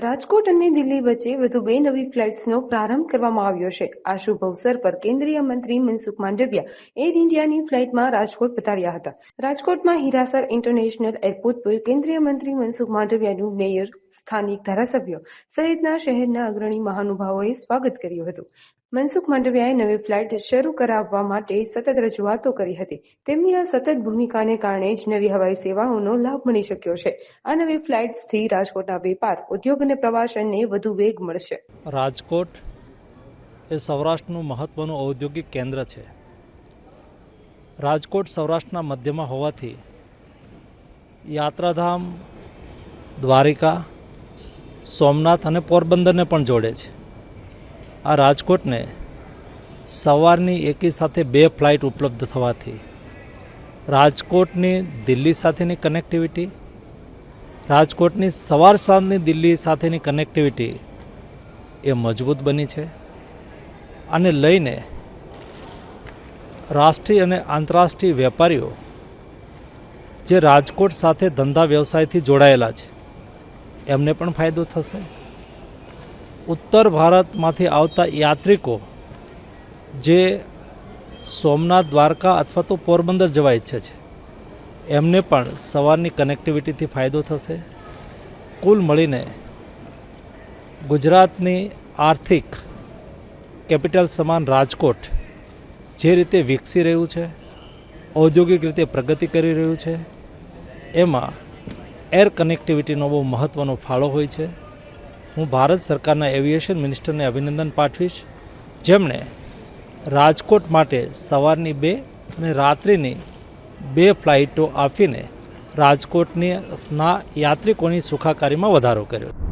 રાજકોટ અને દિલ્હી વચ્ચે વધુ બે નવી ફ્લાઇટ્સનો પ્રારંભ કરવામાં આવ્યો છે. આ શુભ અવસર પર કેન્દ્રીય મંત્રી મનસુખ માંડવિયા એર ઇન્ડિયાની ફ્લાઇટમાં રાજકોટ પધાર્યા હતા. રાજકોટમાં હિરાસર ઇન્ટરનેશનલ એરપોર્ટ પર કેન્દ્રીય મંત્રી મનસુખ માંડવિયાનું મેયર સ્થાનિક ધારાસભ્યો સહિતના શહેરના અગ્રણી મહાનુભાવોએ સ્વાગત કર્યું હતું. મનસુખ માંડવિયાએ નવી ફ્લાઇટ શરૂ કરાવવા માટે સતત રજૂઆતો કરી હતી. તેમની આ સતત ભૂમિકાને કારણે જ નવી હવાઈ સેવાઓનો લાભ મળી શક્યો છે. આ નવી ફ્લાઇટ્સથી રાજકોટના વેપાર, ઉદ્યોગ અને પ્રવાસનને વધુ વેગ મળશે. રાજકોટ એ સૌરાષ્ટ્રનું મહત્ત્વનું ઔદ્યોગિક કેન્દ્ર છે. રાજકોટ સૌરાષ્ટ્રના મધ્યમાં હોવાથી યાત્રાધામ, દ્વારિકા સોમનાથ અને પોરબંદરને પણ જોડે છે. આ રાજકોટને સવારની એકી સાથે બે ફ્લાઇટ ઉપલબ્ધ થવાથી રાજકોટની દિલ્હી સાથેની કનેક્ટિવિટી રાજકોટની સવાર સાંજની દિલ્હી સાથેની કનેક્ટિવિટી એ મજબૂત બની છે આને લઈને રાષ્ટ્રીય અને આંતરરાષ્ટ્રીય વેપારીઓ જે રાજકોટ સાથે ધંધા વ્યવસાયથી જોડાયેલા છે. એમને પણ ફાયદો થશે. ઉત્તર ભારતમાંથી આવતા યાત્રિકો જે સોમનાથ દ્વારકા અથવા તો પોરબંદર જવા ઈચ્છે છે, એમને પણ સવારની કનેક્ટિવિટીથી ફાયદો થશે. કુલ મળીને ગુજરાતની આર્થિક કેપિટલ સમાન રાજકોટ જે રીતે વિકસી રહ્યું છે, ઔદ્યોગિક રીતે પ્રગતિ કરી રહ્યું છે, એમાં એર કનેક્ટિવિટીનો બહુ મહત્ત્વનો ફાળો હોય છે. હું ભારત સરકારના એવિએશન મિનિસ્ટરને અભિનંદન પાઠવીશ. જેમણે રાજકોટ માટે સવારની બે અને રાત્રિની બે ફ્લાઇટો આપીને રાજકોટની ના યાત્રિકોની સુખાકારીમાં વધારો કર્યો.